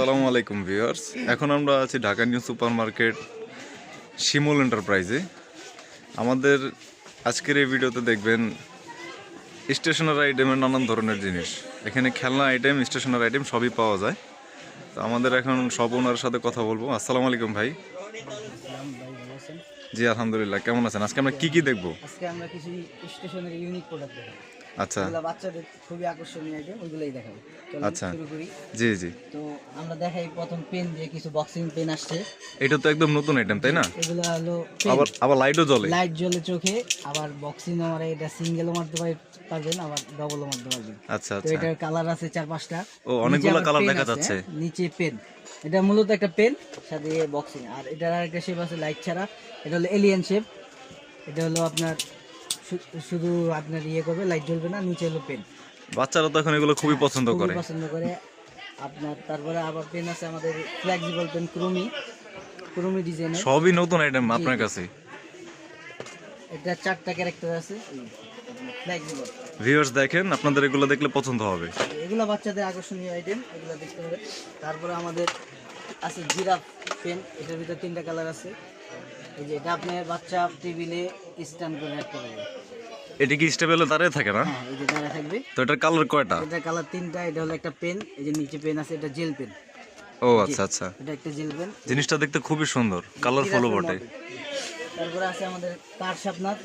আসসালামু আলাইকুম ভিউয়ার্স। এখন আমরা আছি Dhaka new super market Shimul এন্টারপ্রাইজে। আমাদের আজকের এই ভিডিওতে দেখবেন স্টেশনারি আইটেমের নানান ধরনের জিনিস। এখানে খেলনা আইটেম, স্টেশনারি আইটেম সবই পাওয়া যায়। তো আমাদের এখন সব ওনার সাথে কথা বলব। আসসালামু আলাইকুম ভাই। জি, আলহামদুলিল্লাহ। কেমন আছেন? আজকে আমরা কি কি দেখব? আজকে আমরা কিছু স্টেশনের ইউনিক প্রোডাক্ট দেখাবো। আচ্ছা। বাচ্চাদের খুবই আকর্ষণীয় আইটেম ওইগুলোই দেখাবো। আচ্ছা। শুরু করি। জি জি। তো আমরা দেখাই প্রথম পেন দিয়ে কিছু বক্সিং পেন আসছে। এটা তো একদম নতুন আইটেম তাই না? এগুলো হলো আবার আবার লাইটও জ্বলে। লাইট জ্বলে চোখে আবার বক্সিং আমার এটা সিঙ্গেলও মারতে পারবেন আবার ডবলও মারতে পারবেন। আচ্ছা তো আচ্ছা। এটার কালার আছে চার পাঁচটা। ও, অনেকগুলো pen দেখা যাচ্ছে। নিচে পেন। এটা মূলত একটা পেন সাথে বক্সিং। আর এটার আরেকটা শেপ আছে লাইট ছাড়া। এটা হলো এলিয়ান শেপ এটা হলো আপনার শুধু আপনার ইয়ে করবে লাইট জ্বলবে না নিচে হলো পেন বাচ্চারা তো এখন এগুলো খুবই পছন্দ করে। পছন্দ করে। আপনার তারপরে আবার পেন আছে আমাদের ফ্লেক্সিবল পেন ক্রোমি ক্রোমি ডিজাইনের সবই নতুন আইটেম আপনার কাছে? এটা চারটা ক্যারেক্টার আছে। ফ্লেক্সিবল ভিউয়ার্স দেখেন আপনাদের এগুলো দেখলে পছন্দ হবে। এগুলো বাচ্চাদের আকর্ষণীয় আইটেম এগুলো দেখতে হবে। তারপরে আমাদের আছে জিরাফ পেন এটার ভিতরে তিনটা কালার আছে। এই যে এটা আপনার বাচ্চা টেবিলে স্ট্যান্ড করে রাখতে পারবে এটা কি স্টেবলে দাঁড়িয়ে থাকে না? হ্যাঁ এই যে দাঁড়া থাকবে। তো এটার কালার কয়টা? এটার কালার তিনটা এটা হলো একটা পেন এই যে নিচে পেন আছে এটা জেল পেন ও আচ্ছা আচ্ছা। এটা একটা জেল পেন জিনিসটা দেখতে খুবই সুন্দর কালারফুলও বটে। তারপরে আছে আমাদের কার শার্পনার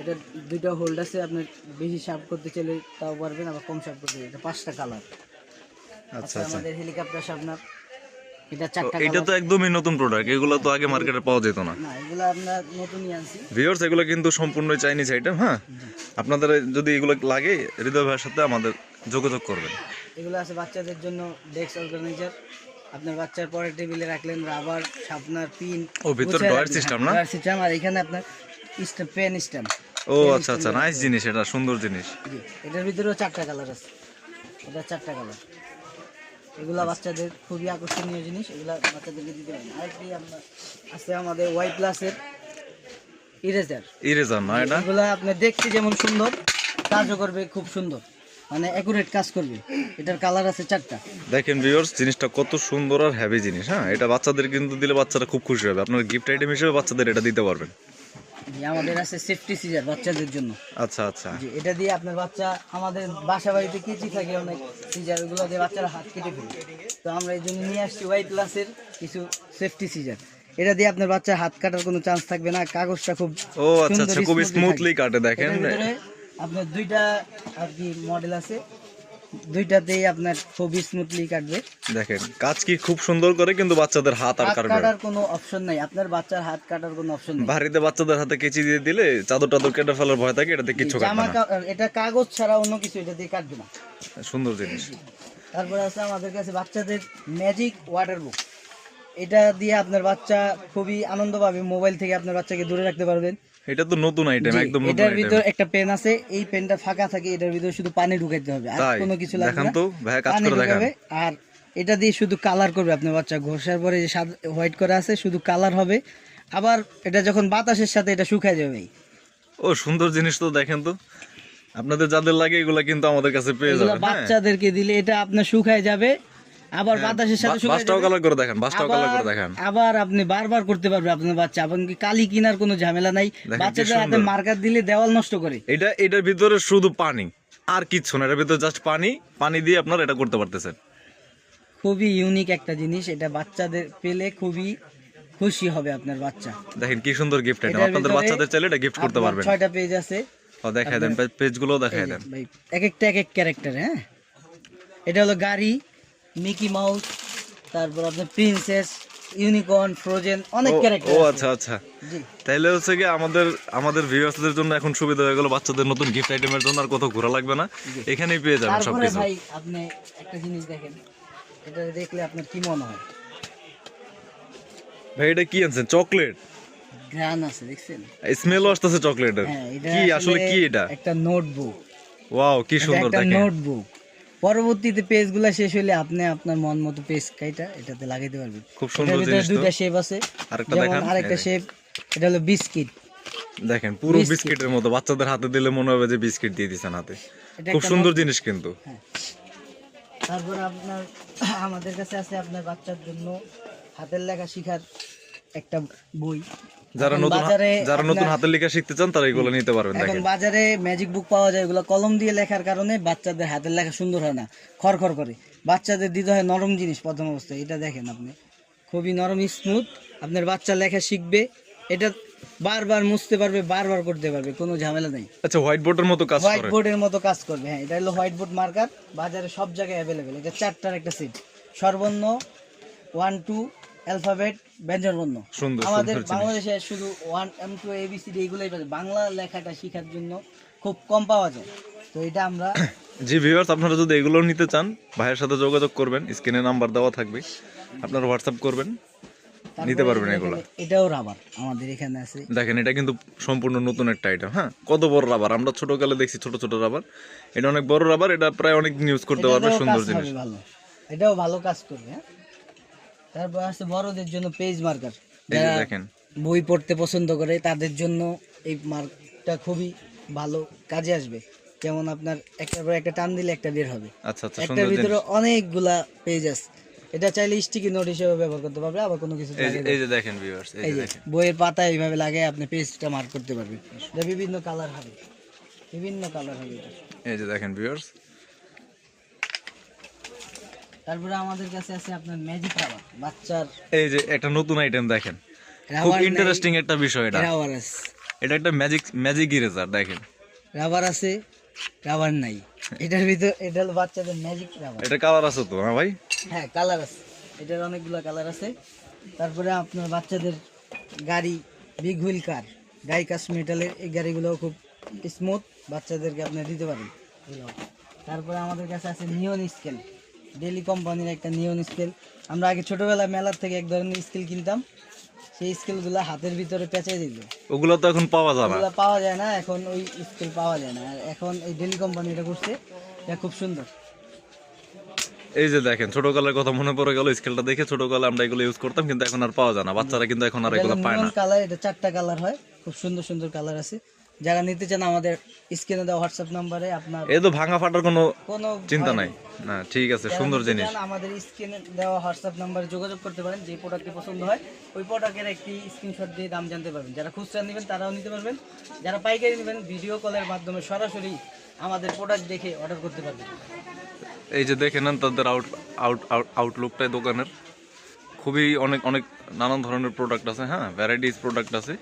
এটা দুইটা হোল্ড আছে আপনার বেশি শার্প করতে চাইলে তাও পারবেন আবার কম শার্প করতে এটা পাঁচটা কালার আচ্ছা আচ্ছা আচ্ছা। আমাদের হেলিকপ্টার শার্পনার এটা তো চারটা এটা তো একদমই নতুন প্রোডাক্ট এগুলো তো আগে মার্কেটে পাওয়া যেত না। না এগুলো আমরা নতুনই আনছি। ভিউয়ার্স এগুলো কিন্তু সম্পূর্ণ চাইনিজ আইটেম হ্যাঁ? আপনাদের যদি এগুলো লাগে হৃদয় ভাইয়ের সাথে আমাদের যোগাযোগ করবেন। এগুলো আছে বাচ্চাদের জন্য ডেস্ক অর্গানাইজার আপনার বাচ্চার পরে টেবিলে রাখলেন রাবার শার্পনার পিন ও, ভিতরে drawer system না? সিস্টেম আর এখানে আপনার পেন স্ট্যাম্প ও আচ্ছা আচ্ছা নাইস জিনিস এটা সুন্দর জিনিস। এটার ভিতরেও চারটা কালার আছে। এটা চারটা কালার। এগুলা বাচ্চাদের খুবই আকর্ষণীয় জিনিস এগুলা বাচ্চাদেরকে দিতে পারেন। আরেকটি আপনার আছে আমাদের ওয়াই প্লাসের ইরেজার ইরেজার না এটা? এগুলা আপনি দেখতে যেমন সুন্দর কাজও করবে খুব সুন্দর। মানে অ্যাকুরেট কাজ করবে। এটার কালার আছে চারটা। দেখেন ভিউয়ার্স জিনিসটা কত সুন্দর আর হ্যাভি জিনিস হ্যাঁ? এটা বাচ্চাদের কিন্তু দিলে বাচ্চারা খুব খুশি হবে। আপনার গিফট আইটেম হিসেবে বাচ্চাদের এটা দিতে পারবেন। জি আমাদের আছে সেফটি সিজার বাচ্চাদের জন্য। আচ্ছা আচ্ছা। জি এটা দিয়ে আপনার বাচ্চা আমাদের বাসা বাড়িতে কেচি থাকে অনেক সিজার ওগুলো দিয়ে বাচ্চারা হাত কেটে ফেলে। তো আমরা এই জন্য নিয়ে আসছি ওয়াই প্লাসের কিছু সেফটি সিজার এটা দিয়ে আপনার বাচ্চার হাত কাটার কোনো চান্স থাকবে না কাগজটা খুব ও আচ্ছা আচ্ছা smoothly স্মুথলি কাটে দেখেন। আপনার দুইটা আর কি মডেল আছে। দুইটাতেই আপনার খুবই স্মুথলি কাটবে। দেখেন কাজ কি খুব সুন্দর করে কিন্তু বাচ্চাদের হাত আর কাটবে কাটার কোনো অপশন নাই। আপনার বাচ্চার হাত কাটার কোনো অপশন নেই। বাড়িতে বাচ্চাদের হাতে কেচি দিয়ে দিলে চাদর টাদর কেটে ফেলার ভয় থাকে এটাতে কিচ্ছু কাটবে না। এটা কাগজ ছাড়া অন্য কিছু এটা দিয়ে কাটবে না। সুন্দর জিনিস। তারপরে আছে আমাদের কাছে বাচ্চাদের ম্যাজিক ওয়াটার বুক এটা দিয়ে আপনার বাচ্চা খুবই আনন্দ পাবে মোবাইল থেকে আপনার বাচ্চাকে দূরে রাখতে পারবেন। এটা তো নতুন আইটেম একদম নতুন এটার ভিতর একটা পেন আছে এই পেনটা ফাঁকা থাকে এটার ভিতরে শুধু পানি ঢুকাইতে হবে আর কোনো কিছু লাগবে দেখান তো, ভাইয়া কাজ করে দেখান। আর এটা দিয়ে শুধু কালার করবে আপনার বাচ্চা ঘষার পরে যে হোয়াইট করা আছে শুধু কালার হবে আবার এটা যখন বাতাসের সাথে এটা শুকায় যাবে। ও সুন্দর জিনিস তো দেখেন তো। আপনাদের যাদের লাগে এগুলা কিন্তু আমাদের কাছে পেয়ে যাবেন হ্যাঁ। বাচ্চাদেরকে দিলে এটা আপনার শুকায় যাবে আবার বাতাসের সাথে শুকায় বাসটাও কালার করে দেখেন বাসটাও কালার করে দেখান। আবার আপনি বারবার করতে পারবে আপনার বাচ্চা। এমনকি কালি কিনার কোনো ঝামেলা নাই। কি বাচ্চাদের হাতে মার্কার দিলে দেওয়াল নষ্ট করে। এটা এটার ভিতরে শুধু পানি আর কিচ্ছু না। এটার ভিতরে জাস্ট পানি পানি দিয়ে আপনারা এটা করতে পারতেছেন। খুবই ইউনিক একটা জিনিস। এটা বাচ্চাদের পেলে খুবই খুশি হবে আপনার বাচ্চা। দেখেন কি সুন্দর গিফট এটার আপনাদের বাচ্চাদের চাইলে এটা গিফট করতে পারবেন। ছয়টা পেজ আছে। ও দেখাই দেন পেজগুলো দেখাই দেন। ভাই এক একটা এক এক ক্যারেক্টার হ্যাঁ? এটা হলো গাড়ি। মিকি মাউস তারপর আপনার প্রিন্সেস ইউনিকর্ন ফ্রোজেন অনেক ক্যারেক্টার ও আচ্ছা আচ্ছা। জি। তাইলে হচ্ছে কি আমাদের আমাদের ভিউয়ার্সদের জন্য এখন সুবিধা হয়ে গেল বাচ্চাদের নতুন গিফট আইটেমের জন্য আর কোথাও ঘোরা লাগবে না। এখানেই পেয়ে যাবেন তারপরে সবকিছু। ভাই আপনি একটা জিনিস দেখেন। এটা দেখলে আপনার কি মনে হয়? ভাই এটা কি আনছেন? চকলেট? গ্রান আছে দেখছেন? স্মেলও আসতেছে চকলেটের। হ্যাঁ কি আসলে কি এটা? একটা নোটবুক ওয়াও কি সুন্দর একটা দেখেন। নোটবুক পরবর্তীতে পেজগুলো শেষ হলে আপনি আপনার মন মতো পেজ কাইটা এটাতে লাগাইতে পারবেন। খুব সুন্দর জিনিস দুইটা শেপ আছে। আরেকটা দেখান। আরেকটা শেপ এটা হলো বিস্কিট দেখেন পুরো বিস্কিটের মতো। বাচ্চাদের হাতে দিলে মনে হবে যে বিস্কিট দিয়ে দিছেন হাতে। খুব সুন্দর জিনিস কিন্তু। হ্যাঁ। তারপর আপনার আমাদের কাছে আছে আপনার বাচ্চার জন্য হাতের লেখা শেখার একটা বই। যারা নতুন যারা নতুন হাতের লেখা শিখতে চান তারা এগুলো নিতে পারবেন এখন বাজারে ম্যাজিক বুক পাওয়া যায় ওগুলো কলম দিয়ে লেখার কারণে বাচ্চাদের হাতের লেখা সুন্দর হয় না খড়খড় করে। বাচ্চাদের দিতে হয় নরম জিনিস প্রথম অবস্থায় এটা দেখেন আপনি। খুবই নরম স্মুথ আপনার বাচ্চা লেখা শিখবে এটা বারবার মুছতে পারবে বারবার করতে পারবে কোনো ঝামেলা নেই। আচ্ছা হোয়াইট বোর্ডের মতো কাজ হোয়াইট বোর্ডের মতো কাজ করবে হ্যাঁ এটা হলো হোয়াইট বোর্ড মার্কার বাজারে সব জায়গায় অ্যাভেলেবেল এটা চারটার একটা সিট সর্বর্ণ ওয়ান টু অ্যালফাবেট ব্যঞ্জন বর্ণ সুন্দর আমাদের বাংলাদেশে শুধু ওয়ান এম টু এবিসিডি এইগুলোই পাবে। বাংলা লেখাটা শেখার জন্য খুব কম পাওয়া যায়। তো এটা আমরা জি ভিউয়ার্স আপনারা যদি এগুলো নিতে চান ভাইয়ের সাথে যোগাযোগ করবেন। স্ক্রিনে নাম্বার দেওয়া থাকবে। আপনারা হোয়াটসঅ্যাপ করবেন। নিতে পারবেন এগুলো। এটাও রাবার আমাদের এখানে আছে। দেখেন এটা কিন্তু সম্পূর্ণ নতুন একটা আইটেম হ্যাঁ? কত বড় রাবার আমরা ছোটকালে দেখছি ছোট ছোট রাবার এটা অনেক বড় রাবার এটা প্রায় অনেক ইউজ করতে পারবে। সুন্দর জিনিস। ভালো। এটাও ভালো কাজ করবে হ্যাঁ? তারপর আছে বড়দের জন্য পেজ মার্কার দেখেন। বই পড়তে পছন্দ করে তাদের জন্য এই মার্কটা খুবই ভালো কাজে আসবে। যেমন আপনার একটার পর একটা টান দিলে একটা বের হবে। আচ্ছা আচ্ছা একটার ভিতরে অনেকগুলা পেজ আছে। এটা চাইলে স্টিকি নোট হিসেবে ব্যবহার করতে পারবে আবার কোনো কিছু এই যে- দেখেন ভিউয়ার্স এই যে বইয়ের পাতা এইভাবে লাগে আপনি পেজটা মার্ক করতে পারবেন। এটা বিভিন্ন কালার হবে। বিভিন্ন কালার হবে এটা। এই যে দেখেন ভিউয়ার্স তারপরে আমাদের কাছে আছে আপনার ম্যাজিক রাবার বাচ্চার এই যে একটা নতুন আইটেম দেখেন। খুব ইন্টারেস্টিং একটা বিষয় এটা। রাবার আছে। এটা একটা ম্যাজিক ম্যাজিক ইরেজার দেখেন। রাবার আছে রাবার নাই। এটার ভিতর এটা হলো বাচ্চাদের ম্যাজিক রাবার এটা কালার আছে তো হ্যাঁ ভাই? হ্যাঁ কালার আছে। এটার অনেকগুলো কালার আছে। তারপরে আপনার বাচ্চাদের গাড়ি বিগ হুইল কার গাই কাস মেটালের এই গাড়িগুলোও খুব স্মুথ বাচ্চাদেরকে আপনি দিতে পারেন তারপরে আমাদের কাছে আছে নিয়ন স্কেল ডেলি কোম্পানির একটা নিয়ন স্কেল আমরা আগে ছোটবেলায় মেলার থেকে এক ধরনের স্কেল কিনতাম। সেই স্কেলগুলো হাতের ভিতরে পেঁচাই দিত। ওগুলো তো এখন পাওয়া যাবে না। ওগুলো পাওয়া যায় না এখন ওই স্কেল পাওয়া যায় না। আর এখন এই ডেলি কোম্পানি এটা করছে এটা খুব সুন্দর। এই যে দেখেন ছোটকালের কথা মনে পড়ে গেল স্কেলটা দেখে ছোটকালে আমরা এগুলো ইউজ করতাম কিন্তু এখন আর পাওয়া যায় না। বাচ্চারা কিন্তু এখন আর এগুলো পায় না। কালার এটা চারটা কালার হয় খুব সুন্দর সুন্দর কালার আছে। যারা নিতে চান আমাদের স্ক্রিনে দেওয়া হোয়াটসঅ্যাপ নাম্বারে আপনার এই তো ভাঙা ফাটার কোনো কোনো চিন্তা নাই। না ঠিক আছে সুন্দর জিনিস। আমাদের স্ক্রিনে দেওয়া হোয়াটসঅ্যাপ নাম্বারে যোগাযোগ করতে পারেন যে প্রোডাক্টটি পছন্দ হয় ওই প্রোডাক্টের একটি স্ক্রিনশট দিয়ে দাম জানতে পারবেন। যারা খুচরা নেবেন তারাও নিতে পারবেন। যারা পাইকারি নেবেন ভিডিও কলের মাধ্যমে সরাসরি আমাদের প্রোডাক্ট দেখে অর্ডার করতে পারবেন। এই যে দেখে নেন তাদের আউট আউট আউটলুকটাই দোকানের। খুবই অনেক অনেক নানান ধরনের প্রোডাক্ট আছে হ্যাঁ? ভ্যারাইটিস প্রোডাক্ট আছে।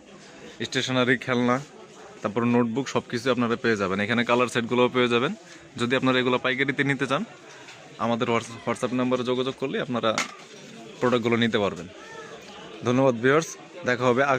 স্টেশনারি খেলনা তারপর নোটবুক সব কিছু আপনারা পেয়ে যাবেন। এখানে কালার সেটগুলোও পেয়ে যাবেন। যদি আপনারা এগুলো পাইকারিতে নিতে চান, আমাদের হোয়াটসঅ্যাপ নাম্বারে যোগাযোগ করলে আপনারা প্রোডাক্টগুলো নিতে পারবেন। ধন্যবাদ ভিউয়ার্স দেখা হবে আগামী